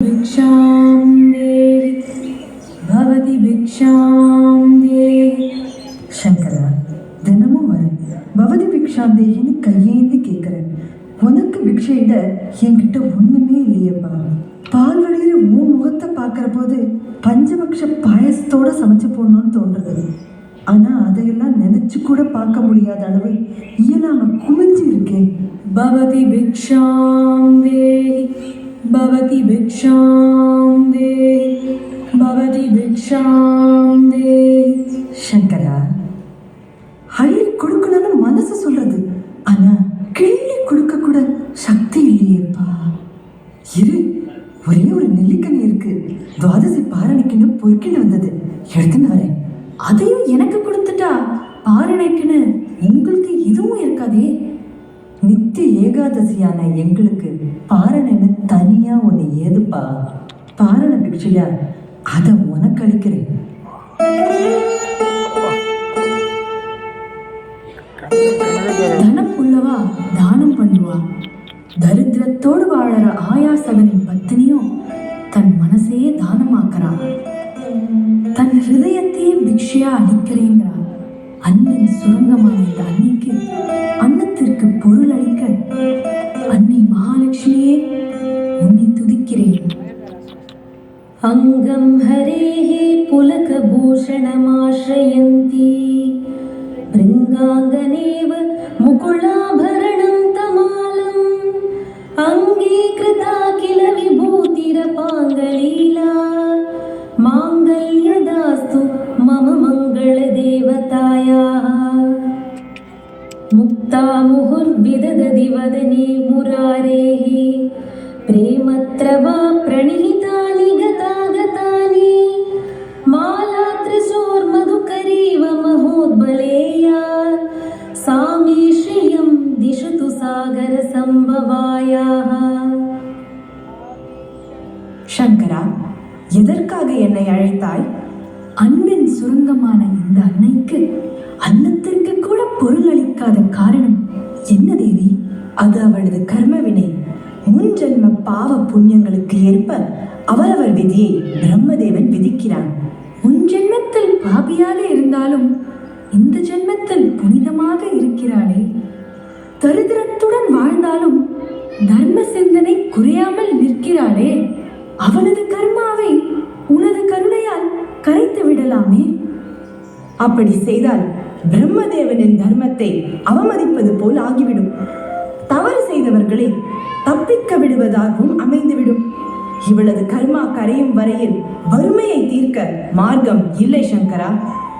भिक्षां देहि भवति भिक्षां देहि சங்கரா தினமும் வரேன் பவதி பிக்ஷாந்தேகின்னு கையேந்தி கேட்குறேன் உனக்கு பிக்ஷையிட என்கிட்ட ஒண்ணுமே இல்லையேப்பா பால் வழியிற உன் முகத்தை பார்க்குற போது பஞ்சபக்ஷ பாயசத்தோட சமைச்சு போடணும்னு தோன்றுது ஆனா அதையெல்லாம் நினைச்சு கூட பார்க்க முடியாத அளவு இயலாம குமிஞ்சு இருக்கேன் भवति भिक्षां देहि भवति भिक्षां देहि भवति भिक्षां देहि சங்கரா அள்ளி கொடுக்கணும்னு மனசு சொல்றது ஆனா கிள்ளி கொடுக்க கூட சக்தி இல்லையேப்பா இரு ஒரே ஒரு நெல்லிக்கனி இருக்கு துவாதசி பாரணிக்குன்னு பொறுக்கின்னு வந்தது எடுத்துன்னு வரேன் அதையும் எனக்கு கொடுத்துட்டா பாரணைக்குன்னு உங்களுக்கு எதுவும் இருக்காதே நித்திய ஏகாதசியான எங்களுக்கு பாரணன்னு தனியா ஒண்ணு ஏதுப்பா? பாரண பிக்ஷையா அதை உனக்கு அளிக்கிறேன். தனம் உள்ளவா தானம் பண்ணுவா. தரித்திரத்தோடு வாழற ஆயாசகனின் பத்தினியும் தன் மனசையே தானமாக்குறா தன் ஹிருதயத்தையே பிக்ஷையா அளிக்கிறேங்கிறா அண்ணன் சுரங்கமான இந்த அன்னைக்கு अङ्गं हरेः पुलकभूषणमाश्रयन्ती। भृङ्गाङ्गनेव मुकुलाभरणं तमालम्। अङ्गीकृता किल विभूतिरपाङ्गलीला। माङ्गल्यदास्तु मम मङ्गलदेवतायाः। मुक्ता मुहुर्विदधि वदने मुरारेः। प्रेमत्र वा प्रणि எதற்காக என்னை அழைத்தாய்? அன்பின் சுருங்கமான இந்த அன்னைக்கு அன்னத்திற்கு கூட பொருள் அளிக்காத காரணம் என்ன தேவி? அது அவளது கர்மவினை. முன் ஜென்ம பாவ புண்ணியங்களுக்கு ஏற்ப அவரவர் விதியை பிரம்மதேவன் விதிக்கிறான். உன் ஜென்மத்தில் பாபியாக இருந்தாலும் இந்த ஜென்மத்தில் புனிதமாக இருக்கிறாளே. தரித்திரத்துடன் வாழ்ந்தாலும் தர்ம சிந்தனை குறையாமல் நிற்கிறாளே. அவளது கர்மாவை அப்படி செய்தால் பிரம்மதேவனின் தர்மத்தை அவமதிப்பது போல் ஆகிவிடும். தவறு செய்தவர்களை தப்பிக்க விடுவதாகவும் அமைந்துவிடும். இவளது கர்மா கரையும் வரையில் வறுமையை தீர்க்க மார்க்கம் இல்லை சங்கரா.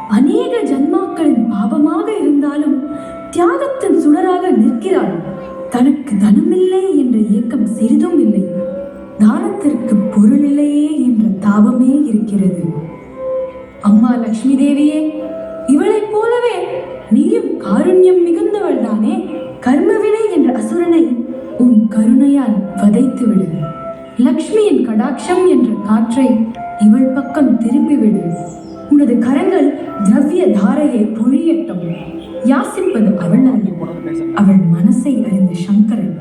அநேக ஜன்மாக்களின் பாவமாக இருந்தாலும் தியாகத்தின் சுடராக நிற்கிறாள். தனக்கு தனமில்லை என்ற ஏக்கம் சிறிதும் இல்லை. தானத்திற்கு பொருள் இல்லையே என்ற தாபமே இருக்கிறது. அம்மா லக்ஷ்மி தேவியே இவளைப் போலவே நீயும் காருண்யம் மிகுந்தவள் தானே? கர்மவினை என்ற அசுரனை உன் கருணையால் வதைத்துவிடு. லக்ஷ்மியின் கடாட்சம் என்ற காற்றை இவள் பக்கம் திருப்பிவிடு. உனது கரங்கள் திரவிய தாரையை பொழியட்டும். யாசிப்பது அவள் அல்ல அவள் மனசை அறிந்த சங்கரன்.